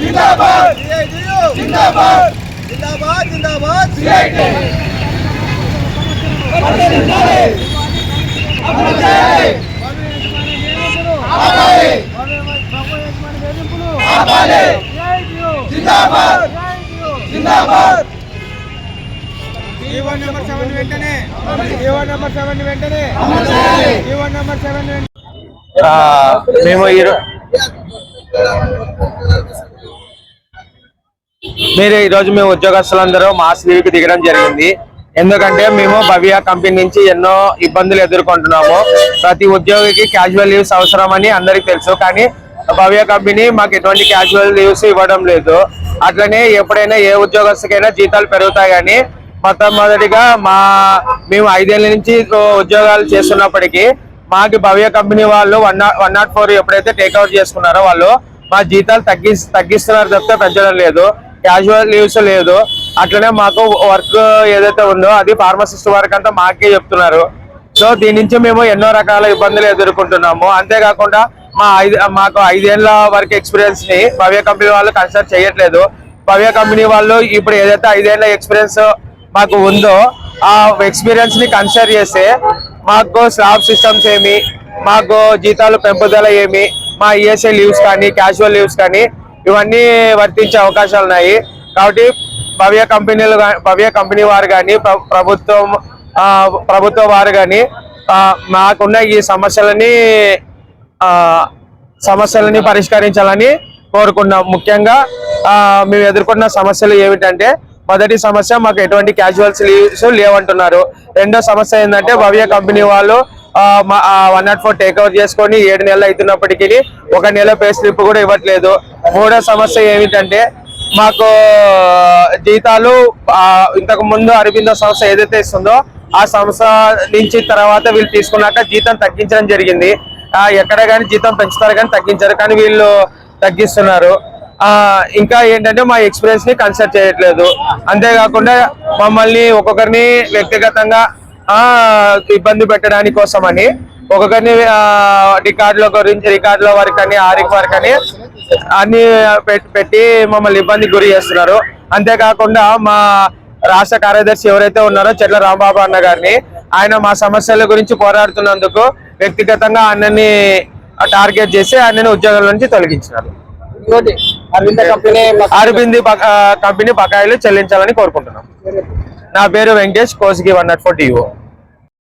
జిందాబాద్. జిందాబాద్. జిందాబాద్ జిందాబాద్. CIT. ఆపాలి. ఆపాలి. జిందాబాద్. జిందాబాద్. నెంబర్ సెవెన్ వెంటనే. నెంబర్ సెవెన్ వెంటనే. నెంబర్ సెవెన్ వెంటనే. మేము ఈరో మీరు ఈరోజు మేము ఉద్యోగస్తులందరూ మాస్ లీవ్కి దిగడం జరిగింది. ఎందుకంటే మేము భవ్య కంపెనీ నుంచి ఎన్నో ఇబ్బందులు ఎదుర్కొంటున్నాము. ప్రతి ఉద్యోగికి క్యాజువల్ లీవ్స్ అవసరమని అందరికి తెలుసు. కానీ భవ్య కంపెనీ మాకు ఎటువంటి క్యాజువల్ లీవ్స్ ఇవ్వడం లేదు. అట్లనే ఎప్పుడైనా ఏ ఉద్యోగస్తుకైనా జీతాలు పెరుగుతాయి కానీ మొట్టమొదటిగా మా మేము ఐదేళ్ళ నుంచి ఉద్యోగాలు చేస్తున్నప్పటికీ మాకు భవ్య కంపెనీ వాళ్ళు one nought one nought four ఎప్పుడైతే టేక్అవుట్ చేసుకున్నారో వాళ్ళు మా జీతాలు తగ్గి తగ్గిస్తున్నారు తప్పితే పెంచడం లేదు. క్యాజువల్ లీవ్స్ లేదు. అట్లనే మాకు వర్క్ ఏదైతే ఉందో అది ఫార్మసిస్ట్ వర్క్ అంతా మాకే చెప్తున్నారు. సో దీని నుంచి మేము ఎన్నో రకాల ఇబ్బందులు ఎదుర్కొంటున్నాము. అంతేకాకుండా మా ఐదు మాకు ఐదేళ్ళ వర్క్ ఎక్స్పీరియన్స్ని భవ్య కంపెనీ వాళ్ళు కన్సిడర్ చేయట్లేదు. భవ్య కంపెనీ వాళ్ళు ఇప్పుడు ఏదైతే ఐదేళ్ళ ఎక్స్పీరియన్స్ మాకు ఉందో ఆ ఎక్స్పీరియన్స్ని కన్సిడర్ చేస్తే మాకు స్లాబ్ సిస్టమ్స్ ఏమి మాకు జీతాలు పెంపుదల ఏమి మా ఈఎస్ఐ లీవ్స్ కానీ క్యాజువల్ లీవ్స్ కానీ ఇవన్నీ వర్తించే అవకాశాలు ఉన్నాయి. కాబట్టి భవ్య కంపెనీలు భవ్య కంపెనీ వారు కానీ ప్రభుత్వం ప్రభుత్వ వారు కానీ మాకున్న ఈ సమస్యలని సమస్యలని పరిష్కరించాలని కోరుకున్నాం ముఖ్యంగా మేము ఎదుర్కొన్న సమస్యలు ఏమిటంటే మొదటి సమస్య మాకు ఎటువంటి క్యాజువల్స్ లీవ్స్ లేవంటున్నారు. రెండో సమస్య ఏంటంటే భవ్య కంపెనీ వాళ్ళు వన్ నాట్ ఫోర్ టేక్అవుట్ చేసుకొని ఏడు నెలలు అవుతున్నప్పటికీ ఒక నెల పే స్లిప్ కూడా ఇవ్వట్లేదు. మూడో సమస్య ఏమిటంటే మాకు జీతాలు ఇంతకు ముందు అరవిందో సంస్థ ఏదైతే ఇస్తుందో ఆ సంస్థ నుంచి తర్వాత వీళ్ళు తీసుకున్నాక జీతం తగ్గించడం జరిగింది. ఎక్కడ కానీ జీతం పెంచుతారు కానీ తగ్గించారు కానీ వీళ్ళు తగ్గిస్తున్నారు. ఇంకా ఏంటంటే మా ఎక్స్పీరియన్స్ని కన్సిడర్ చేయట్లేదు. అంతేకాకుండా మమ్మల్ని ఒక్కొక్కరిని వ్యక్తిగతంగా ఆ ఇబ్బంది పెట్టడానికి కోసమని ఒక్కొక్కరిని రికార్డుల గురించి రికార్డుల వరకు అని ఆరిక్ వరకు అని అన్ని పెట్టి మమ్మల్ని ఇబ్బంది గురి చేస్తున్నారు. అంతేకాకుండా మా రాష్ట్ర కార్యదర్శి ఎవరైతే ఉన్నారో చెట్ల రాంబాబు అన్న గారిని ఆయన మా సమస్యల గురించి పోరాడుతున్నందుకు వ్యక్తిగతంగా ఆయనని టార్గెట్ చేసి ఆయనని ఉద్యోగాల నుంచి తొలగించినారు. అరవింద కంపెనీ బకాయిలు చెల్లించాలని కోరుకుంటున్నాం. నా పేరు Venkatesh Kosigi one nought four